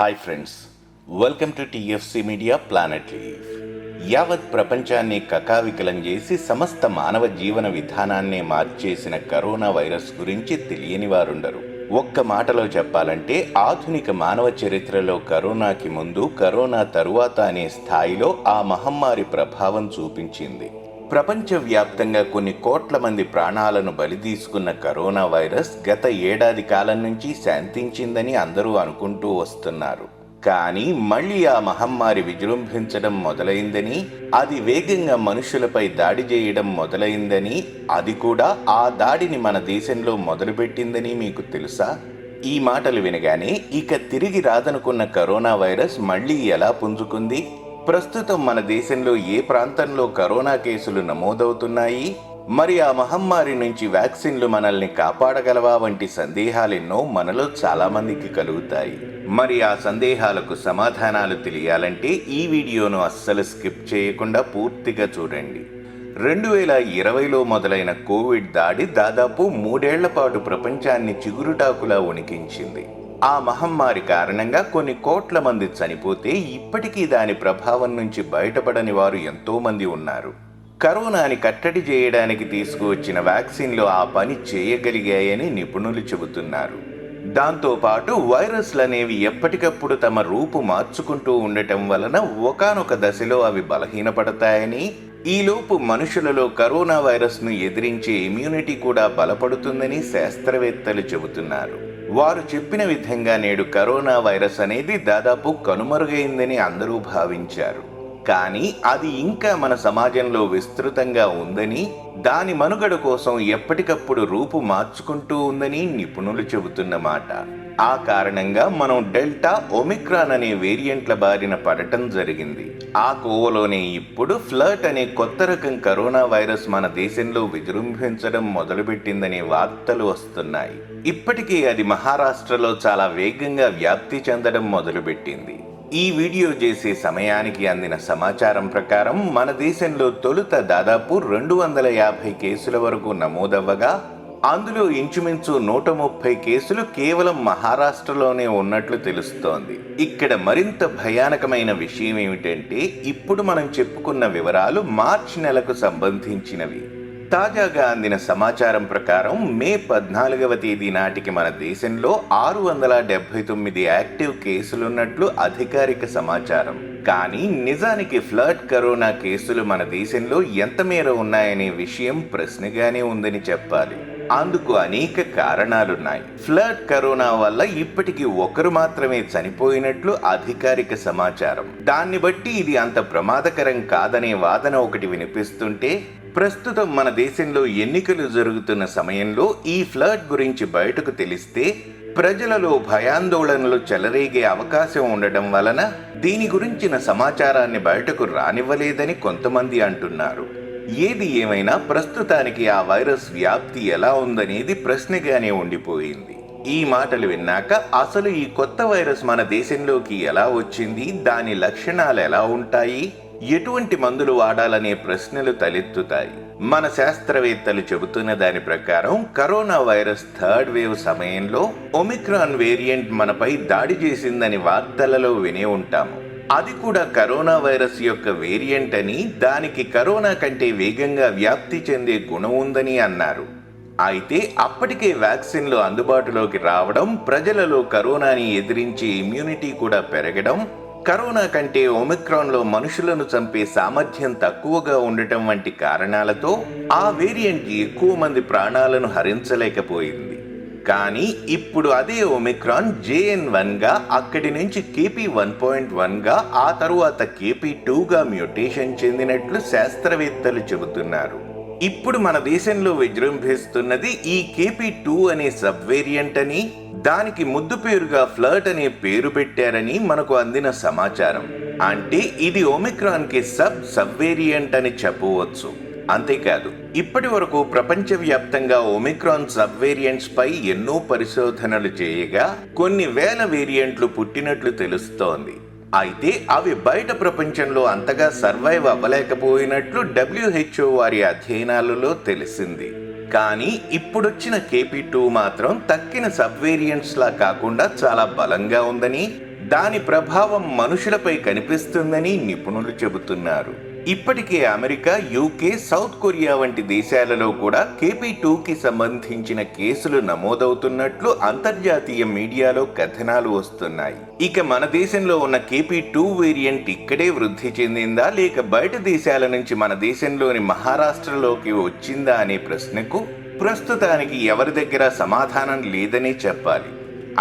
Hi friends welcome to TFC media planet leave యావత్ ప్రపంచాన్ని కకావికలం చేసి సమస్త మానవ జీవన విధానాన్నే మార్చేసిన కరోనా వైరస్ గురించి తెలియని వారుండరు. ఒక్క మాటలో చెప్పాలంటే ఆధునిక మానవ చరిత్రలో కరోనాకి ముందు కరోనా తరువాత అనే స్థాయిలో ఆ మహమ్మారి ప్రభావం చూపించింది. ప్రపంచవ్యాప్తంగా కొన్ని కోట్ల మంది ప్రాణాలను బలి తీసుకున్న కరోనా వైరస్ గత ఏడాది కాలం నుంచి శాంతించిందని అందరూ అనుకుంటూ వస్తున్నారు. కానీ మళ్ళీ ఆ మహమ్మారి విజృంభించడం మొదలైందని అది వేగంగా మనుషులపై దాడి చేయడం మొదలైందని అది కూడా ఆ దాడిని మన దేశంలో మొదలుపెట్టిందని మీకు తెలుసా? ఈ మాటలు వినగానే ఇక తిరిగి రాదనుకున్న కరోనా వైరస్ మళ్ళీ ఎలా పుంజుకుంది? ప్రస్తుతం మన దేశంలో ఏ ప్రాంతంలో కరోనా కేసులు నమోదవుతున్నాయి? మరి ఆ మహమ్మారి నుంచి వ్యాక్సిన్లు మనల్ని కాపాడగలవా? వంటి సందేహాలెన్నో మనలో చాలామందికి కలుగుతాయి. మరి ఆ సందేహాలకు సమాధానాలు తెలియాలంటే ఈ వీడియోను అస్సలు స్కిప్ చేయకుండా పూర్తిగా చూడండి. రెండు వేల ఇరవైలో మొదలైన కోవిడ్ దాడి దాదాపు మూడేళ్ళ పాటు ప్రపంచాన్ని చిగురుటాకులా వణికించింది. ఆ మహమ్మారి కారణంగా కొన్ని కోట్ల మంది చనిపోతే ఇప్పటికీ దాని ప్రభావం నుంచి బయటపడని వారు ఎంతోమంది ఉన్నారు. కరోనాని కట్టడి చేయడానికి తీసుకువచ్చిన వ్యాక్సిన్లు ఆ పని చేయగలిగాయని నిపుణులు చెబుతున్నారు. దాంతోపాటు వైరస్లనేవి వైరస్లు అనేవి ఎప్పటికప్పుడు తమ రూపు మార్చుకుంటూ ఉండటం వలన ఒకానొక దశలో అవి బలహీనపడతాయని ఈలోపు మనుషులలో కరోనా వైరస్ను ఎదిరించే ఇమ్యూనిటీ కూడా బలపడుతుందని శాస్త్రవేత్తలు చెబుతున్నారు. వారు చెప్పిన విధంగా నేడు కరోనా వైరస్ అనేది దాదాపు కనుమరుగైందని అందరూ భావించారు. కానీ అది ఇంకా మన సమాజంలో విస్తృతంగా ఉందని దాని మనుగడ కోసం ఎప్పటికప్పుడు రూపు మార్చుకుంటూ ఉందని నిపుణులు చెబుతున్న మాట. ఆ కారణంగా మనం డెల్టా ఒమిక్రాన్ అనే వేరియంట్ల బారిన పడటం జరిగింది. ఆ కోవలోనే ఇప్పుడు ఫ్లర్ట్ అనే కొత్త రకం కరోనా వైరస్ మన దేశంలో విజృంభించడం మొదలుపెట్టిందనే వార్తలు వస్తున్నాయి. ఇప్పటికే అది మహారాష్ట్రలో చాలా వేగంగా వ్యాప్తి చెందడం మొదలుపెట్టింది. ఈ వీడియో చేసే సమయానికి అందిన సమాచారం ప్రకారం మన దేశంలో తొలుత దాదాపు రెండు వందల యాభై కేసుల వరకు నమోదవ్వగా అందులో ఇంచుమించు నూట ముప్పై కేసులు కేవలం మహారాష్ట్రలోనే ఉన్నట్లు తెలుస్తోంది. ఇక్కడ మరింత భయానకమైన విషయం ఏమిటంటే ఇప్పుడు మనం చెప్పుకున్న వివరాలు మార్చ్ నెలకు సంబంధించినవి. తాజాగా అందిన సమాచారం ప్రకారం మే పద్నాలుగవ తేదీ నాటికి మన దేశంలో ఆరు వందల డెబ్బై తొమ్మిది యాక్టివ్ కేసులున్నట్లు అధికారిక సమాచారం. కానీ నిజానికి ఫ్లడ్ కరోనా కేసులు మన దేశంలో ఎంత మేర ఉన్నాయనే విషయం ప్రశ్నగానే ఉందని చెప్పాలి. అందుకు అనేక కారణాలున్నాయి. ఫ్లడ్ కరోనా వల్ల ఇప్పటికి ఒకరు మాత్రమే చనిపోయినట్లు అధికారిక సమాచారం. దాన్ని బట్టి ఇది అంత ప్రమాదకరం కాదనే వాదన ఒకటి వినిపిస్తుంటే ప్రస్తుతం మన దేశంలో ఎన్నికలు జరుగుతున్న సమయంలో ఈ ఫ్లడ్ గురించి బయటకు తెలిస్తే ప్రజలలో భయాందోళనలు చెలరేగే అవకాశం ఉండటం వలన దీని గురించిన సమాచారాన్ని బయటకు రానివ్వలేదని కొంతమంది అంటున్నారు. ఏది ఏమైనా ప్రస్తుతానికి ఆ వైరస్ వ్యాప్తి ఎలా ఉందనేది ప్రశ్నగానే ఉండిపోయింది. ఈ మాటలు విన్నాక అసలు ఈ కొత్త వైరస్ మన దేశంలోకి ఎలా వచ్చింది? దాని లక్షణాలు ఎలా ఉంటాయి? ఎటువంటి మందులు వాడాలనే ప్రశ్నలు తలెత్తుతాయి. మన శాస్త్రవేత్తలు చెబుతున్న దాని ప్రకారం కరోనా వైరస్ థర్డ్ వేవ్ సమయంలో ఒమిక్రాన్ వేరియంట్ మనపై దాడి చేసిందని వార్తలలో వినే ఉంటాము. అది కూడా కరోనా వైరస్ యొక్క వేరియంట్ అని దానికి కరోనా కంటే వేగంగా వ్యాప్తి చెందే గుణం ఉందని అన్నారు. అయితే అప్పటికే వ్యాక్సిన్లు అందుబాటులోకి రావడం ప్రజలలో కరోనాని ఎదిరించే ఇమ్యూనిటీ కూడా పెరగడం కరోనా కంటే ఒమిక్రాన్లో మనుషులను చంపే సామర్థ్యం తక్కువగా ఉండటం వంటి కారణాలతో ఆ వేరియంట్ ఎక్కువ మంది ప్రాణాలను హరించలేకపోయింది. కానీ ఇప్పుడు అదే ఒమిక్రాన్ జేఎన్ వన్గా అక్కడి నుంచి కేపీ వన్ పాయింట్ వన్గా ఆ తరువాత కేపీ టూగా మ్యూటేషన్ చెందినట్లు శాస్త్రవేత్తలు చెబుతున్నారు. ఇప్పుడు మన దేశంలో విజృంభిస్తున్నది ఈ కేపీ టూ అనే సబ్ వేరియంట్ అని దానికి ముద్దు పేరుగా ఫ్లర్ట్ అనే పేరు పెట్టారని మనకు అందిన సమాచారం. అంటే ఇది ఒమిక్రాన్కి సబ్ సబ్ వేరియంట్ అని చెప్పవచ్చు. అంతేకాదు ఇప్పటి వరకు ప్రపంచవ్యాప్తంగా ఒమిక్రాన్ సబ్ వేరియంట్స్ పై ఎన్నో పరిశోధనలు చేయగా కొన్ని వేల వేరియంట్లు పుట్టినట్లు తెలుస్తోంది. అయితే అవి బయట ప్రపంచంలో అంతగా సర్వైవ్ అవ్వలేకపోయినట్లు డబ్ల్యూహెచ్ఓ వారి అధ్యయనాలలో తెలిసింది. కానీ ఇప్పుడొచ్చిన కేపీ టూ మాత్రం తక్కిన సబ్ వేరియంట్స్ లా కాకుండా చాలా బలంగా ఉందని దాని ప్రభావం మనుషులపై కనిపిస్తుందని నిపుణులు చెబుతున్నారు. ఇప్పటికే అమెరికా యూకే సౌత్ కొరియా వంటి దేశాలలో కూడా కేపీ టూకి సంబంధించిన కేసులు నమోదవుతున్నట్లు అంతర్జాతీయ మీడియాలో కథనాలు వస్తున్నాయి. ఇక మన దేశంలో ఉన్న కేపీ టూ వేరియంట్ ఇక్కడే వృద్ధి చెందిందా లేక బయట దేశాల నుంచి మన దేశంలోని మహారాష్ట్రలోకి వచ్చిందా అనే ప్రశ్నకు ప్రస్తుతానికి ఎవరి దగ్గర సమాధానం లేదనే చెప్పాలి.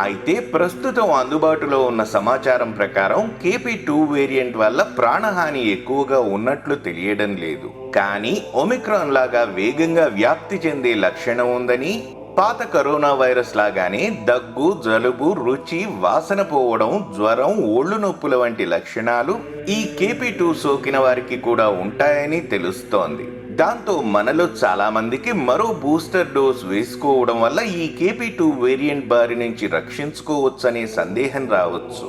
అయితే ప్రస్తుతం అందుబాటులో ఉన్న సమాచారం ప్రకారం కేపీ టూ వేరియంట్ వల్ల ప్రాణహాని ఎక్కువగా ఉన్నట్లు తెలియడం లేదు. కానీ ఒమిక్రాన్ లాగా వేగంగా వ్యాప్తి చెందే లక్షణం ఉందని పాత కరోనా వైరస్ లాగానే దగ్గు జలుబు రుచి వాసన పోవడం జ్వరం ఒళ్ళు నొప్పుల వంటి లక్షణాలు ఈ కేపీ టూ సోకిన వారికి కూడా ఉంటాయని తెలుస్తోంది. దాంతో మనలో చాలామందికి మరో బూస్టర్ డోస్ వేసుకోవడం వల్ల ఈ కేపీ టూ వేరియంట్ బారి నుంచి రక్షించుకోవచ్చనే సందేహం రావచ్చు.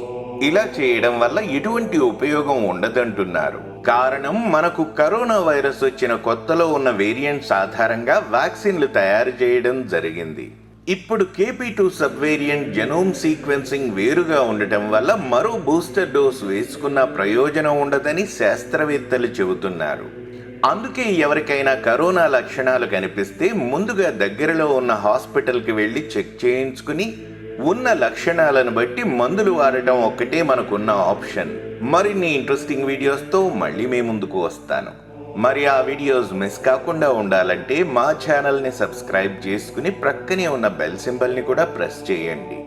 ఇలా చేయడం వల్ల ఎటువంటి ఉపయోగం ఉండదంటున్నారు. కారణం మనకు కరోనా వైరస్ వచ్చిన కొత్తలో ఉన్న వేరియంట్స్ ఆధారంగా వ్యాక్సిన్లు తయారు చేయడం జరిగింది. ఇప్పుడు KP two sub variant genome sequencing వేరుగా ఉండటం వల్ల మరో బూస్టర్ డోస్ వేసుకున్న ప్రయోజనం ఉండదని శాస్త్రవేత్తలు చెబుతున్నారు. అందుకే ఎవరికైనా కరోనా లక్షణాలు కనిపిస్తే ముందుగా దగ్గరలో ఉన్న హాస్పిటల్కి వెళ్ళి చెక్ చేయించుకుని ఉన్న లక్షణాలను బట్టి మందులు వాడటం ఒక్కటే మనకున్న ఆప్షన్. మరిన్ని ఇంట్రెస్టింగ్ వీడియోస్తో మళ్ళీ మీ ముందుకు వస్తాను. మరి ఆ వీడియోస్ మిస్ కాకుండా ఉండాలంటే మా ఛానల్ని సబ్స్క్రైబ్ చేసుకుని ప్రక్కనే ఉన్న బెల్ సింబల్ని కూడా ప్రెస్ చేయండి.